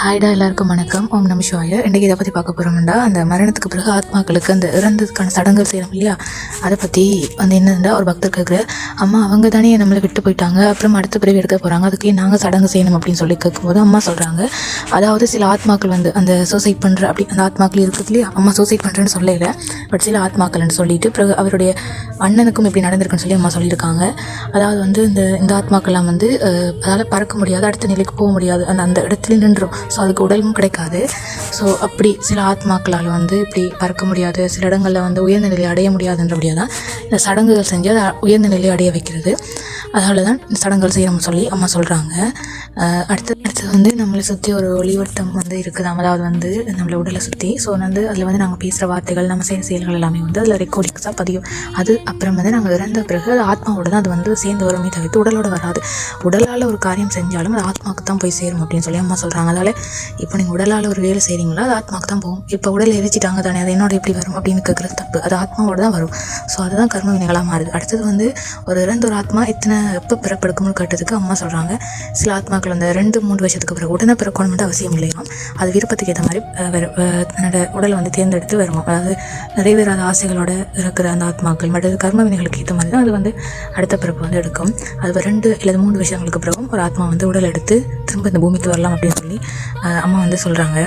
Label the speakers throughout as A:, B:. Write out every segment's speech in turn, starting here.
A: ஹாய்டா எல்லாருக்கும் வணக்கம். ஓம் நம சிவாய. இன்றைக்கி இதை பற்றி பார்க்க போகிறோம்டா அந்த மரணத்துக்கு பிறகு ஆத்மாக்களுக்கு அந்த இறந்ததுக்கான சடங்குகள் செய்யணும் இல்லையா? அதை பற்றி வந்து என்னன்னா ஒரு பக்தர் கேட்குற அம்மா அவங்க தானே நம்மளை விட்டு போயிட்டாங்க. அப்புறம் அடுத்த பிறகு எடுக்க போகிறாங்க அதுக்கு நாங்கள் சடங்கு செய்யணும் அப்படின்னு சொல்லி கேட்கும்போது அம்மா சொல்கிறாங்க அதாவது சில ஆத்மாக்கள் வந்து அந்த சூசைட் பண்ணுற அப்படி அந்த ஆத்மாக்கள் இருக்குது இல்லையா? அம்மா சூசைட் பண்ணுறேன்னு சொல்லலை. பட் சில ஆத்மாக்கள்னு சொல்லிட்டு பிறகு அவருடைய அண்ணனுக்கும் இப்படி நடந்திருக்குன்னு சொல்லி அம்மா சொல்லியிருக்காங்க. அதாவது வந்து இந்த இந்த ஆத்மாக்கள்லாம் வந்து அதால் பறக்க முடியாது. அடுத்த நிலைக்கு போக முடியாது. அந்த அந்த இடத்துல நின்றோம் ஸோ அதுக்கு உடலும் கிடைக்காது. ஸோ அப்படி சில ஆத்மாக்களால் வந்து இப்படி பறக்க முடியாது. சில இடங்களில் வந்து உயர்ந்த நிலையை அடைய முடியாதுன்றபடியாக தான் இந்த சடங்குகள் செஞ்சு அதை உயர்ந்த நிலையை அடைய வைக்கிறது. அதனால தான் இந்த சடங்குகள் செய்யணும்னு சொல்லி அம்மா சொல்கிறாங்க அடுத்து அடுத்து வந்து நம்மளை சுற்றி ஒரு ஒளிவட்டம் வந்து இருக்குதாம் அதாவது வந்து நம்மளை உடலை சுற்றி ஸோ வந்து அதில் வந்து நாங்கள் பேசுகிற வார்த்தைகள் நம்ம செய்கிற செயல்கள் எல்லாமே வந்து அதில் ரெக்கார்டிங்ஸாக பதியும் அது அப்புறம் வந்து நாங்கள் இறந்த பிறகு அது ஆத்மாவோட தான் அது வந்து சேர்ந்து வருமே தவிர்த்து உடலோட வராது. உடலால் ஒரு காரியம் செஞ்சாலும் அது ஆத்மாவுக்கு தான் போய் சேரும் அப்படின்னு சொல்லி அம்மா சொல்கிறாங்க அதனால் இப்போ நீங்கள் உடலால் ஒரு வேலை செய்கிறீங்களா அது ஆத்மாவுக்கு தான் போகும். இப்போ உடல் எரிச்சிட்டாங்க தானே அது என்னோட எப்படி வரும் அப்படின்னு கேட்குறது தப்பு. அது ஆத்மாவோட தான் வரும். ஸோ அதுதான் கர்ம வினைகளாக மாறுது. அடுத்தது வந்து ஒரு இறந்த ஒரு ஆத்மா எத்தனை எப்போ பிறப்பெடுக்கும்னு கேட்டதுக்கு அம்மா சொல்கிறாங்க சில ஆத்மாக்கள் அந்த ரெண்டு மூணு வருஷத்துக்கு பிறகு உடனே பிறக்கணும்னு அவசியம் இல்லையாம் அது விருப்பத்துக்கு ஏற்ற மாதிரி தன்னோட உடலை வந்து தேர்ந்தெடுத்து வருவோம் அதாவது நிறைவேறாத ஆசைகளோட இருக்கிற அந்த ஆத்மாக்கள் மற்றது கர்ம வினைகளுக்கு ஏற்ற மாதிரி தான் அது வந்து அடுத்த பிறப்பு வந்து எடுக்கும். அது ரெண்டு இல்லை மூணு வருஷங்களுக்கு பிறகும் ஒரு ஆத்மா வந்து உடல் எடுத்து திரும்ப இந்த பூமிக்கு வரலாம் அப்படின்னு சொல்லி அம்மா வந்து சொல்கிறாங்க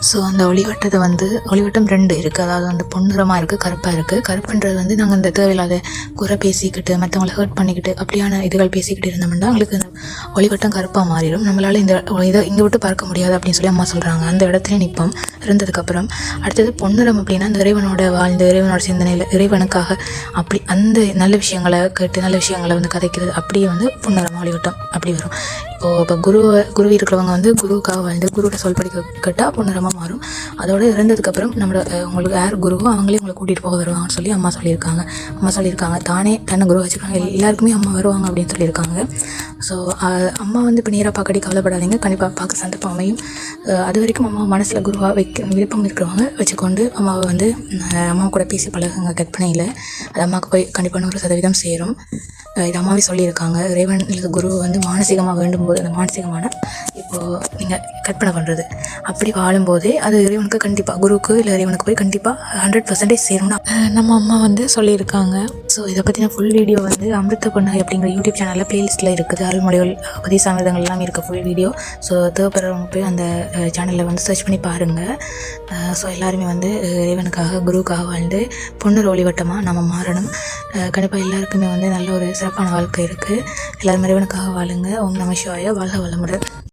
A: ஸோ அந்த ஒளிவட்டத்தை வந்து ஒளிவட்டம் ரெண்டு இருக்குது அதாவது வந்து பொன்னிறமாக இருக்குது கருப்பாக இருக்குது கருப்புன்றது வந்து நாங்கள் இந்த தேவையில்லாத குறை பேசிக்கிட்டு மற்றவங்கள ஹர்ட் பண்ணிக்கிட்டு அப்படியான இதுகள் பேசிக்கிட்டு இருந்தோம்னா அவங்களுக்கு அந்த ஒளிவட்டம் கருப்பாக மாறிடும். நம்மளால் இந்த இதை இங்கே விட்டு பார்க்க முடியாது அப்படின்னு சொல்லி அம்மா சொல்கிறாங்க அந்த இடத்துல நிற்போம் இருந்ததுக்கப்புறம் அடுத்தது பொன்னிறம் அப்படின்னா அந்த இறைவனோட வாழ்ந்த இறைவனோட சிந்தனையில் இறைவனுக்காக அப்படி அந்த நல்ல விஷயங்களை கேட்டு நல்ல விஷயங்களை வந்து கதைக்கிறது அப்படியே வந்து பொன்னிறம் ஒளிவட்டம் அப்படி வரும். இப்போது இப்போ குருவை குரு இருக்கிறவங்க வந்து குருவுக்காக வாழ்ந்து குருவோட சொல் படிக்க கேட்டால் பொன்னிறமாக மாறும். அதோட இறந்ததுக்கப்புறம் நம்மளோட உங்களுக்கு யார் குருவோ அவங்களே உங்களை கூட்டிகிட்டு போக வருவாங்கன்னு சொல்லி அம்மா சொல்லியிருக்காங்க. அம்மா சொல்லியிருக்காங்க. தானே தன்னை குரு வச்சுருக்காங்க. எல்லாருக்குமே அம்மா வருவாங்க அப்படின்னு சொல்லியிருக்காங்க. ஸோ அம்மா வந்து இப்போ நேராக பார்க்கடி கவலைப்படாதீங்க. கண்டிப்பாக பார்க்க சந்தர்ப்பம் அமையும். அது வரைக்கும் அம்மா மனசில் குருவாக வைக்க விருப்பம் இருக்கிறவங்க வச்சுக்கொண்டு அம்மாவை வந்து அம்மா கூட பேசி பழகுங்க. கற்பனையில் அது அம்மாவுக்கு போய் கண்டிப்பாக நூறு சதவீதம் சேரும். இது அம்மாவே சொல்லியிருக்காங்க. இறைவன் இல்லை குரு வந்து மானசீகமாக வேண்டும்போது அந்த மானசீகமான நீங்கள் கற்பனை பண்ணுறது அப்படி வாழும்போதே அது இறைவனுக்கு கண்டிப்பாக குருவுக்கு இல்லை இறைவனுக்கு போய் கண்டிப்பாக ஹண்ட்ரட் பர்சன்டேஜ் சேரும்னு நம்ம அம்மா வந்து சொல்லியிருக்காங்க. ஸோ இதை பற்றின ஃபுல் வீடியோ வந்து அமிர்த பொண்ணு அப்படிங்கிற யூடியூப் சேனலில் ப்ளேலிஸ்ட்டில் இருக்குது. அருள்மொழிகள் பதி சாமிதங்கள் எல்லாம் இருக்குது ஃபுல் வீடியோ ஸோ தேவைப்படுறவங்க போய் அந்த சேனலில் வந்து சர்ச் பண்ணி பாருங்கள் ஸோ எல்லாருமே வந்து இறைவனுக்காக குருவுக்காக வாழ்ந்து பொண்ணு ஒளிவட்டமாக நம்ம மாறணும். கண்டிப்பாக எல்லாருக்குமே வந்து நல்ல ஒரு சிறப்பான வாழ்க்கை இருக்குது எல்லாரும் இறைவனுக்காக வாழுங்க. ஓம் நம சிவாய. வாழ்க வளமுடன்.